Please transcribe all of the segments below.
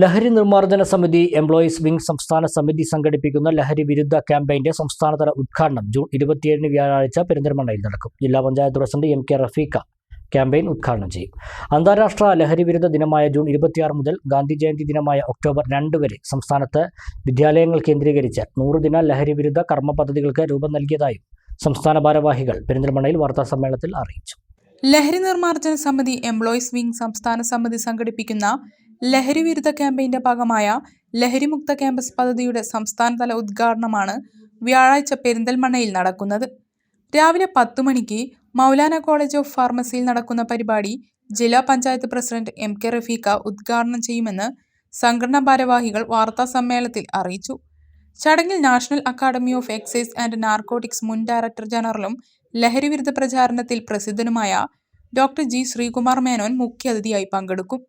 ലഹരി നിർമ്മാർജന സമിതി എംപ്ലോയീസ് വിംഗ് സംസ്ഥാന സമിതി സംഘടിപ്പിക്കുന്ന ലഹരി വിരുദ്ധ ക്യാമ്പയിന്റെ സംസ്ഥാനതല ഉദ്ഘാടനം ജൂൺ ഇരുപത്തിയേഴിന് വ്യാഴാഴ്ച പെരിന്തൽമണ്ണയിൽ നടക്കും. ജില്ലാ panchayat president M K Rafeeq campaign ഉദ്ഘാടനം ചെയ്യും. അന്താരാഷ്ട്ര ലഹരി വിരുദ്ധ ദിനമായ ജൂൺ ഇരുപത്തിയാറ് മുതൽ ഗാന്ധി ജയന്തി ദിനമായ ഒക്ടോബർ രണ്ട് വരെ സംസ്ഥാനത്ത് വിദ്യാലയങ്ങൾ കേന്ദ്രീകരിച്ച് നൂറ് ദിന ലഹരി വിരുദ്ധ കർമ്മ പദ്ധതികൾക്ക് രൂപം നൽകിയതായും സംസ്ഥാന ഭാരവാഹികൾ പെരിന്തൽമണ്ണയിൽ വാർത്താസമ്മേളനത്തിൽ അറിയിച്ചു. ലഹരി നിർമ്മാർജന സമിതി എംപ്ലോയീസ് വിംഗ് സംസ്ഥാന സമിതി സംഘടിപ്പിക്കുന്ന ലഹരി വിരുദ്ധ ക്യാമ്പയിന്റെ ഭാഗമായ ലഹരിമുക്ത ക്യാമ്പസ് പദ്ധതിയുടെ സംസ്ഥാനതല ഉദ്ഘാടനമാണ് വ്യാഴാഴ്ച പെരിന്തൽമണ്ണയിൽ നടക്കുന്നത്. രാവിലെ പത്തു മണിക്ക് മൗലാന കോളേജ് ഓഫ് ഫാർമസിയിൽ നടക്കുന്ന പരിപാടി ജില്ലാ panchayat president M K Rafeeq ഉദ്ഘാടനം ചെയ്യുമെന്ന് സംഘടനാ ഭാരവാഹികൾ വാർത്താ സമ്മേളനത്തിൽ അറിയിച്ചു. ചടങ്ങിൽ national academy of excise and narcotics മുൻ ഡയറക്ടർ ജനറലും ലഹരി വിരുദ്ധ പ്രചാരണത്തിൽ പ്രസിദ്ധനുമായ ഡോക്ടർ ജി ശ്രീകുമാർ മേനോൻ മുഖ്യാതിഥിയായി പങ്കെടുക്കും.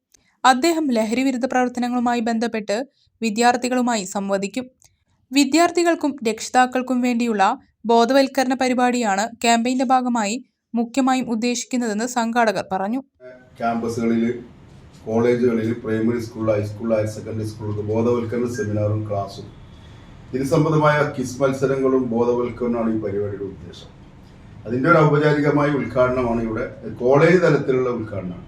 അദ്ദേഹം ലഹരി വിരുദ്ധ പ്രവർത്തനങ്ങളുമായി ബന്ധപ്പെട്ട് വിദ്യാർത്ഥികളുമായി സംവദിക്കും. വിദ്യാർത്ഥികൾക്കും രക്ഷിതാക്കൾക്കും വേണ്ടിയുള്ള ബോധവൽക്കരണ പരിപാടിയാണ് ക്യാമ്പയിന്റെ ഭാഗമായി മുഖ്യമായും ഉദ്ദേശിക്കുന്നതെന്ന് സംഘാടകർ പറഞ്ഞു. ക്യാമ്പസുകളിൽ കോളേജുകളിൽ primary school high school higher secondary സ്കൂളുകൾക്ക് ബോധവൽക്കരണ സെമിനാറും ക്ലാസും. ഇത് സംബന്ധമായ കിസ് മത്സരങ്ങളും ബോധവൽക്കരണമാണ് ഈ പരിപാടിയുടെ ഉദ്ദേശം. അതിന്റെ ഒരു ഔപചാരികമായ ഉദ്ഘാടനമാണ് ഇവിടെ. കോളേജ് തലത്തിലുള്ള ഉദ്ഘാടനമാണ്.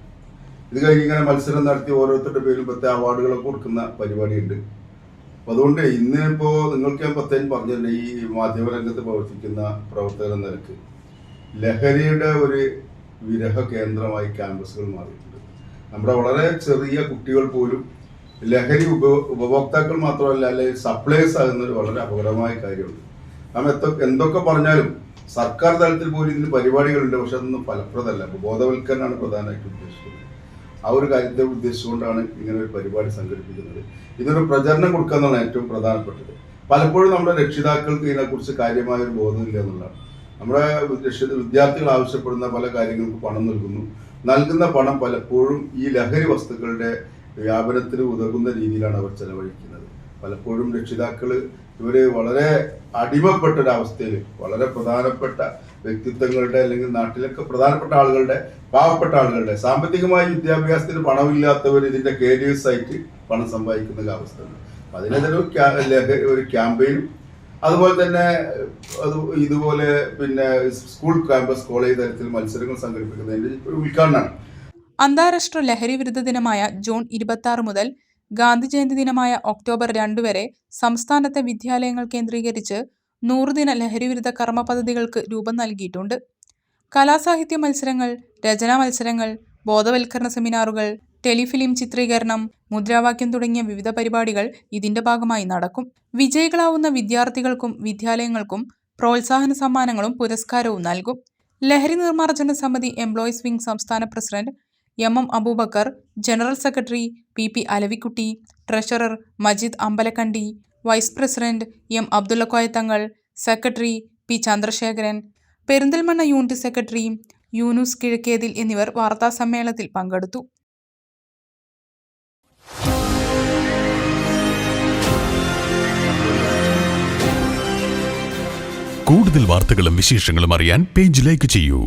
ഇത് കഴിഞ്ഞ് ഇങ്ങനെ മത്സരം നടത്തി ഓരോരുത്തരുടെ പേരിലും പ്രത്യേക അവാർഡുകളൊക്കെ കൊടുക്കുന്ന പരിപാടിയുണ്ട്. അപ്പോൾ അതുകൊണ്ട് ഇന്നിപ്പോ നിങ്ങൾക്ക് ഞാൻ പ്രത്യേകം പറഞ്ഞിട്ടുണ്ട് ഈ മാധ്യമരംഗത്ത് പ്രവർത്തിക്കുന്ന പ്രവർത്തകർ നിരക്ക് ലഹരിയുടെ ഒരു വിരഹ കേന്ദ്രമായി ക്യാമ്പസുകൾ മാറിയിട്ടുണ്ട്. നമ്മുടെ വളരെ ചെറിയ കുട്ടികൾ പോലും ലഹരി ഉപ ഉപഭോക്താക്കൾ മാത്രമല്ല അല്ലെങ്കിൽ സപ്ലൈസ് ആകുന്ന ഒരു വളരെ അപകടമായ കാര്യമുണ്ട്. കാരണം എത്ര എന്തൊക്കെ പറഞ്ഞാലും സർക്കാർ തലത്തിൽ പോലും ഇതിന് പരിപാടികളുണ്ട് പക്ഷെ അതൊന്നും ഫലപ്രദമല്ല. ബോധവൽക്കരണമാണ് പ്രധാനമായിട്ട് ഉദ്ദേശിക്കുന്നത്. ആ ഒരു കാര്യത്തെ ഉദ്ദേശിച്ചുകൊണ്ടാണ് ഇങ്ങനെ ഒരു പരിപാടി സംഘടിപ്പിക്കുന്നത്. ഇതൊരു പ്രചരണം കൊടുക്കുക എന്നാണ് ഏറ്റവും പ്രധാനപ്പെട്ടത്. പലപ്പോഴും നമ്മുടെ രക്ഷിതാക്കൾക്ക് ഇതിനെക്കുറിച്ച് കാര്യമായ ഒരു ബോധമില്ല എന്നുള്ളതാണ്. നമ്മുടെ രക്ഷിത വിദ്യാർത്ഥികൾ ആവശ്യപ്പെടുന്ന പല കാര്യങ്ങൾക്ക് പണം നൽകുന്നു. നൽകുന്ന പണം പലപ്പോഴും ഈ ലഹരി വസ്തുക്കളുടെ വ്യാപനത്തിന് ഉതകുന്ന രീതിയിലാണ് അവർ ചെലവഴിക്കുന്നത്. പലപ്പോഴും രക്ഷിതാക്കൾ ഇവർ വളരെ അടിമപ്പെട്ട ഒരു അവസ്ഥയിൽ വളരെ പ്രധാനപ്പെട്ട വ്യക്തിത്വങ്ങളുടെ അല്ലെങ്കിൽ നാട്ടിലൊക്കെ പ്രധാനപ്പെട്ട ആളുകളുടെ പാവപ്പെട്ട ആളുകളുടെ സാമ്പത്തികമായി വിദ്യാഭ്യാസത്തിന് പണമില്ലാത്തവർ ഇതിന്റെ കേരിയേഴ്സ് ആയിട്ട് പണം സമ്പാദിക്കുന്ന അവസ്ഥയാണ് അതിനെതിരെ ഒരു ക്യാ- ക്യാമ്പയിനും അതുപോലെ തന്നെ അത് ഇതുപോലെ പിന്നെ സ്കൂൾ ക്യാമ്പസ് കോളേജ് തലത്തിൽ മത്സരങ്ങൾ സംഘടിപ്പിക്കുന്നതിന്റെ ഒരു ഉദ്ഘാടനമാണ്. അന്താരാഷ്ട്ര ലഹരി വിരുദ്ധ ദിനമായ ജൂൺ ഇരുപത്തി മുതൽ ഗാന്ധി ജയന്തി ദിനമായ ഒക്ടോബർ രണ്ട് വരെ സംസ്ഥാനത്തെ വിദ്യാലയങ്ങൾ കേന്ദ്രീകരിച്ച് നൂറുദിന ലഹരി വിരുദ്ധ കർമ്മ പദ്ധതികൾക്ക് രൂപം നൽകിയിട്ടുണ്ട്. കലാസാഹിത്യ മത്സരങ്ങൾ രചനാ മത്സരങ്ങൾ ബോധവൽക്കരണ സെമിനാറുകൾ ടെലിഫിലിം ചിത്രീകരണം മുദ്രാവാക്യം തുടങ്ങിയ വിവിധ പരിപാടികൾ ഇതിന്റെ ഭാഗമായി നടക്കും. വിജയികളാവുന്ന വിദ്യാർത്ഥികൾക്കും വിദ്യാലയങ്ങൾക്കും പ്രോത്സാഹന സമ്മാനങ്ങളും പുരസ്കാരവും നൽകും. ലഹരി നിർമ്മാർജന സമിതി എംപ്ലോയീസ് വിംഗ് സംസ്ഥാന president M M Aboobacker general secretary P P Alavikutty treasurer Majeed Ambalakandi vice president M Abdullakoya Thangal secretary P Chandrasekharan Perinthalmanna unit secretary Yunus Kizhakkethil എന്നിവർ വാർത്താസമ്മേളനത്തിൽ പങ്കെടുത്തു. കൂടുതൽ വാർത്തകളും വിശേഷങ്ങളും അറിയാൻ പേജ് ലൈക്ക് ചെയ്യൂ.